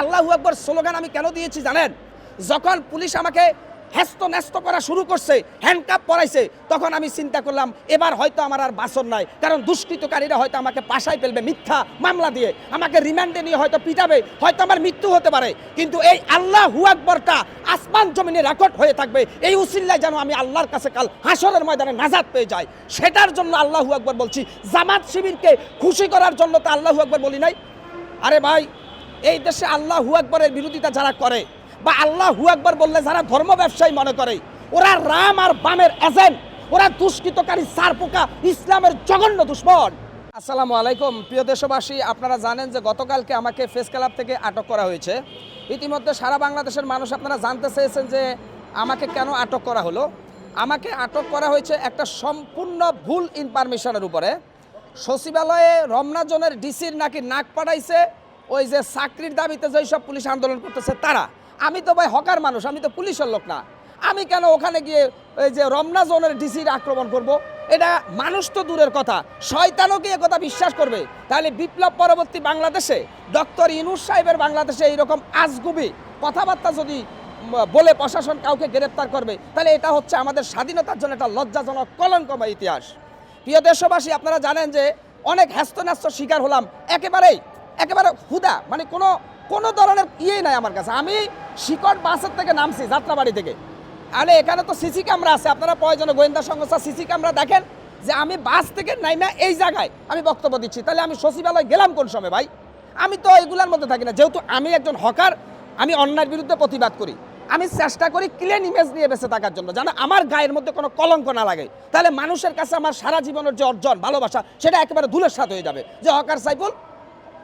আল্লাহু আকবর স্লোগান আমি কেন দিয়েছি জানেন? যখন পুলিশ আমাকে হ্যাস্ত ন্যস্ত করা শুরু করছে হ্যান্ডকাপ পরাইছে, তখন আমি চিন্তা করলাম, এবার হয়তো আমার আর বাসন নাই। কারণ দুষ্কৃতকারীরা হয়তো আমাকে পাশায় ফেলবে মিথ্যা মামলা দিয়ে। আমাকে রিমান্ডে নিয়ে হয়তো পিটাবে, হয়তো আমার মৃত্যু হতে পারে। কিন্তু এই আল্লাহ হুয়াকবরটা আসমান জমিনে রেকর্ড হয়ে থাকবে, এই উসিল্লায় যেন আমি আল্লাহর কাছে কাল হাসরের ময়দানে নাজাদ পেয়ে যাই। সেটার জন্য আল্লাহ আকবর বলছি, জামাত শিবিরকে খুশি করার জন্য তো আল্লাহ আকবর বলি নাই? আরে ভাই এই দেশে আল্লাহ হু আকবরের বিরোধিতা যারা করে বা আল্লাহ হু আকবর বললে যারা ধর্ম ব্যবসায়ী মনে করে, ওরা রাম আর বামের এজেন্ট ওরা দুষ্কৃতকারী সারপোকা, ইসলামের জঘন্য দুশ্মন। আসসালামু আলাইকুম, প্রিয় দেশবাসী, আপনারা জানেন যে গতকালকে আমাকে ফেস ক্লাব থেকে আটক করা হয়েছে। ইতিমধ্যে সারা বাংলাদেশের মানুষ আপনারা জানতে চেয়েছেন যে আমাকে কেন আটক করা হলো। আমাকে আটক করা হয়েছে একটা সম্পূর্ণ ভুল ইনফরমেশনের উপরে। সচিবালয়ে রমনা জোনের ডিসির নাকি নাক পাঠাইছে ওই যে চাকরির দাবিতে যেই সব পুলিশ আন্দোলন করতেছে, তারা। আমি তো ভাই হকার মানুষ, আমি তো পুলিশের লোক না। আমি কেন ওখানে গিয়ে ওই যে রমনা জোনের ডিসির আক্রমণ করব। এটা মানুষ তো দূরের কথা, শয়তানও কি কথা বিশ্বাস করবে? তাহলে বিপ্লব পরবর্তী বাংলাদেশে, ডক্টর ইনুস সাহেবের বাংলাদেশে এইরকম আজগুবি কথাবার্তা যদি বলে প্রশাসন কাউকে গ্রেপ্তার করবে, তাহলে এটা হচ্ছে আমাদের স্বাধীনতার জন্য একটা লজ্জাজনক, কলঙ্কময় ইতিহাস। প্রিয় দেশবাসী, আপনারা জানেন যে অনেক হ্যাস্তন্যাস্ত শিকার হলাম, একেবারেই একেবারে হুদা মানে কোনো কোনো ধরনের ইয়েই নাই আমার কাছে। আমি শিকট বাসের থেকে নামছি, যাত্রাবাড়ি থেকে। আরে, এখানে তো সিসি ক্যামেরা আছে। আপনারা প্রয়োজনে গোয়েন্দা সংস্থা সিসি ক্যামেরা দেখেন যে আমি বাস থেকে নাইমা এই জায়গায় আমি বক্তব্য দিচ্ছি। তাহলে আমি সচিবালয় গেলাম কোন সময় ভাই? আমি তো এগুলার মধ্যে থাকি না। যেহেতু আমি একজন হকার, আমি অন্যায়ের বিরুদ্ধে প্রতিবাদ করি। আমি চেষ্টা করি ক্লিন ইমেজ নিয়ে বেঁচে থাকার জন্য, যেন আমার গায়ের মধ্যে কোনো কলঙ্ক না লাগে। তাহলে মানুষের কাছে আমার সারা জীবনের যে অর্জন, ভালোবাসা, সেটা একেবারে ধুলের সাথে হয়ে যাবে। যে হকার সাইফুল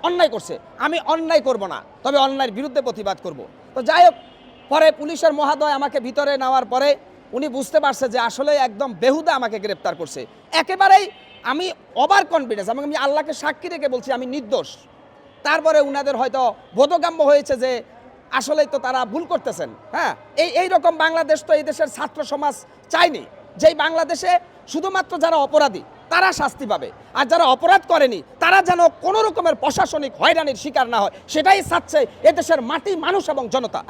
অন্যায় করছে। আমি অন্যায় করব না, তবে অন্যায়ের বিরুদ্ধে প্রতিবাদ করব। তো যাই হোক, পরে পুলিশের মহাদয় আমাকে ভিতরে নেওয়ার পরে উনি বুঝতে পারছে যে আসলে একদম বেহুদা আমাকে গ্রেপ্তার করছে। একেবারেই আমি ওভার কনফিডেন্স আমি আমি আল্লাহকে সাক্ষী রেখে বলছি, আমি নির্দোষ। তারপরে উনাদের হয়তো বোধগাম্য হয়েছে যে আসলেই তো তারা ভুল করতেছেন। হ্যাঁ এই এই রকম বাংলাদেশ তো এই দেশের ছাত্র সমাজ চায়নি। যেই বাংলাদেশে শুধুমাত্র যারা অপরাধী তারা শাস্তি পাবে। আর যারা অপরাধ করেনি, তারা যেন কোনো রকমের প্রশাসনিক হয়রানির শিকার না হয়। সেটাই চাচ্ছে এদেশের মাটি মানুষ এবং জনতা।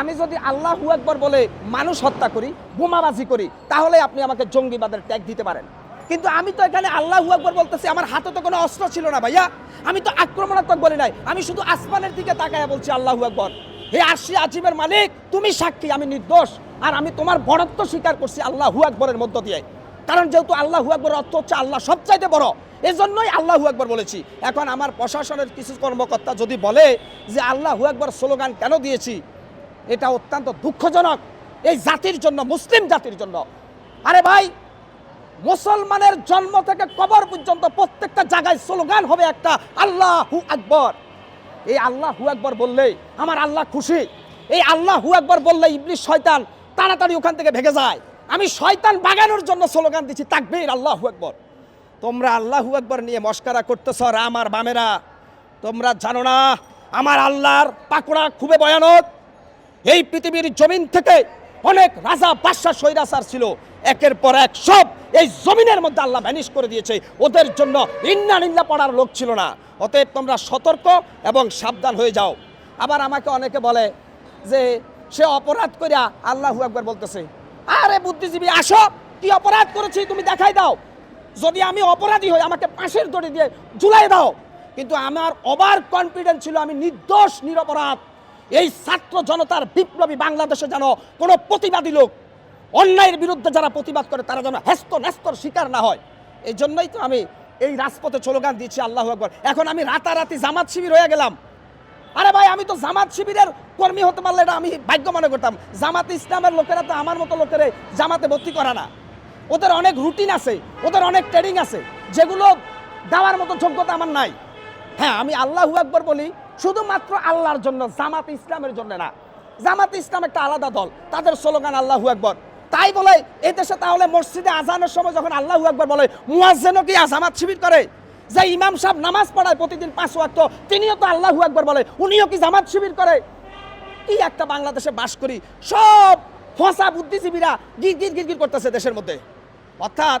আমি যদি আল্লাহ একবার বলে মানুষ হত্যা করি, বোমাবাজি করি, তাহলে আপনি আমাকে জঙ্গিবাদের ট্যাগ দিতে পারেন। কিন্তু আমি তো এখানে আল্লাহ আকবর বলতেছি, আমার হাতে তো কোনো অস্ত্র ছিল না ভাইয়া। আমি তো আক্রমণাত্মক বলি নাই। আমি শুধু আসমানের দিকে তাকায় বলছি, আল্লাহ আকবর। হে আশি আজিমের মালিক, তুমি সাক্ষী, আমি নির্দোষ। আর আমি তোমার বড়ত্ব স্বীকার করছি আল্লাহ আকবরের মধ্য দিয়ে। কারণ যেহেতু আল্লাহ আকবর অর্থ হচ্ছে আল্লাহ সবচাইতে বড়, এজন্যই আল্লাহ আকবর বলেছি। এখন আমার প্রশাসনের কিছু কর্মকর্তা যদি বলে যে আল্লাহ আকবর স্লোগান কেন দিয়েছি, এটা অত্যন্ত দুঃখজনক। এই জাতির জন্য, মুসলিম জাতির জন্য। আরে ভাই, মুসলমানের জন্ম থেকে কবর পর্যন্ত প্রত্যেকটা জায়গায় স্লোগান হবে একটা, আল্লাহ আকবর। এই আল্লাহ আকবর বললেই আমার আল্লাহ খুশি। এই আল্লাহ আকবর বললে ইবলিশ শয়তান তাড়াতাড়ি ওখান থেকে ভেগে যায়। আমি শয়তান বাগানোর জন্য স্লোগান দিচ্ছি তাকবীর, আল্লাহ হু আকবর। তোমরা আল্লাহু হু আকবর নিয়ে মস্কারা করতেছ রাম আর বামেরা, তোমরা জানো না, আমার আল্লাহর পাকড়া খুবই ভয়ানক। এই পৃথিবীর জমিন থেকে অনেক রাজা বাদশাহ সৈরাসার ছিল। একের পর এক সব এই জমিনের মধ্যে আল্লাহ ভ্যানিশ করে দিয়েছে। ওদের জন্য ইন্না নিন্দা পড়ার লোক ছিল না। অতএব তোমরা সতর্ক এবং সাবধান হয়ে যাও। আবার আমাকে অনেকে বলে যে, সে অপরাধ করিয়া আল্লাহু একবার বলতেছে। আরে বুদ্ধিজীবী, আসো। কি অপরাধ করেছি তুমি দেখাই দাও। যদি আমি অপরাধী হই, আমাকে পাশের দড়ি দিয়ে ঝুলাই দাও। কিন্তু আমার ওভার কনফিডেন্স ছিল, আমি নির্দোষ, নিরপরাধ। এই ছাত্র জনতার বিপ্লবী বাংলাদেশে যেন কোনো প্রতিবাদী লোক, অন্যায়ের বিরুদ্ধে যারা প্রতিবাদ করে, তারা যেন হ্যাস্ত ন্যস্তর শিকার না হয়। এই জন্যই তো আমি এই রাজপথে স্লোগান দিয়েছি, আল্লাহ আকবর। এখন আমি রাতারাতি জামাত শিবির হয়ে গেলাম। আমি তো জামাত শিবিরের কর্মী হতে পারলে এটা আমি ভাগ্য মনে করতাম। জামাত ইসলামের লোকেরা তো আমার মতো লোকের জামাতে ভর্তি করা না। ওদের অনেক রুটিন আছে, ওদের অনেক ট্রেনিং আছে, যেগুলো দেওয়ার মতো যোগ্যতা আমার নাই। হ্যাঁ আমি আল্লাহু আকবর বলি, শুধুমাত্র আল্লাহর জন্য, জামাত ইসলামের জন্য না। জামাত ইসলাম একটা আলাদা দল, তাদের স্লোগান আল্লাহু আকবর। তাই বলে এই দেশে তাহলে মসজিদে আজানের সময় যখন আল্লাহু আকবর বলে, মুয়াজ্জেনও কি জামাত শিবির করে? যে ইমাম সাহেব নামাজ পড়ায় প্রতিদিন পাঁচ ওয়াক্ত, তিনিও তো আল্লাহু আকবর বলে, উনিও কি জামাত শিবির করে? কি একটা বাংলাদেশে বাস করি, সব ফসা বুদ্ধিজীবীরা গির গির গির গির করতেছে দেশের মধ্যে। অর্থাৎ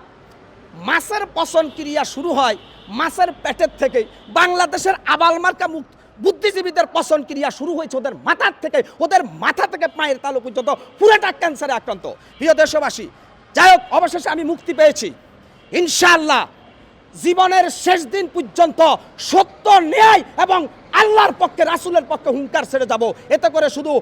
মাছের পচন ক্রিয়া শুরু হয় মাছের পেটের থেকে, বাংলাদেশের আবাল মার্কা মুখ বুদ্ধিজীবীদের পচন ক্রিয়া শুরু হয়েছে ওদের মাথার থেকে, ওদের মাথা থেকে পায়ের তালু পর্যন্ত পুরোটা ক্যান্সারে আক্রান্ত। প্রিয় দেশবাসী, যাই হোক, অবশেষে আমি মুক্তি পেয়েছি। ইনশাআল্লাহ জীবনের শেষ দিন পর্যন্ত সত্য, ন্যায় এবং আল্লাহর পক্ষে, রাসুলের পক্ষে হুঙ্কার ছেড়ে যাব। এতে করে শুধু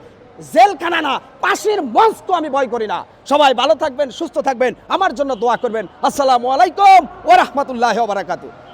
জেলখানা না, পাশের মঞ্চকে আমি ভয় করি না। সবাই ভালো থাকবেন, সুস্থ থাকবেন। আমার জন্য দোয়া করবেন। আসসালামু আলাইকুম ও রহমতুল্লাহ ওয়া বারাকাতুহু।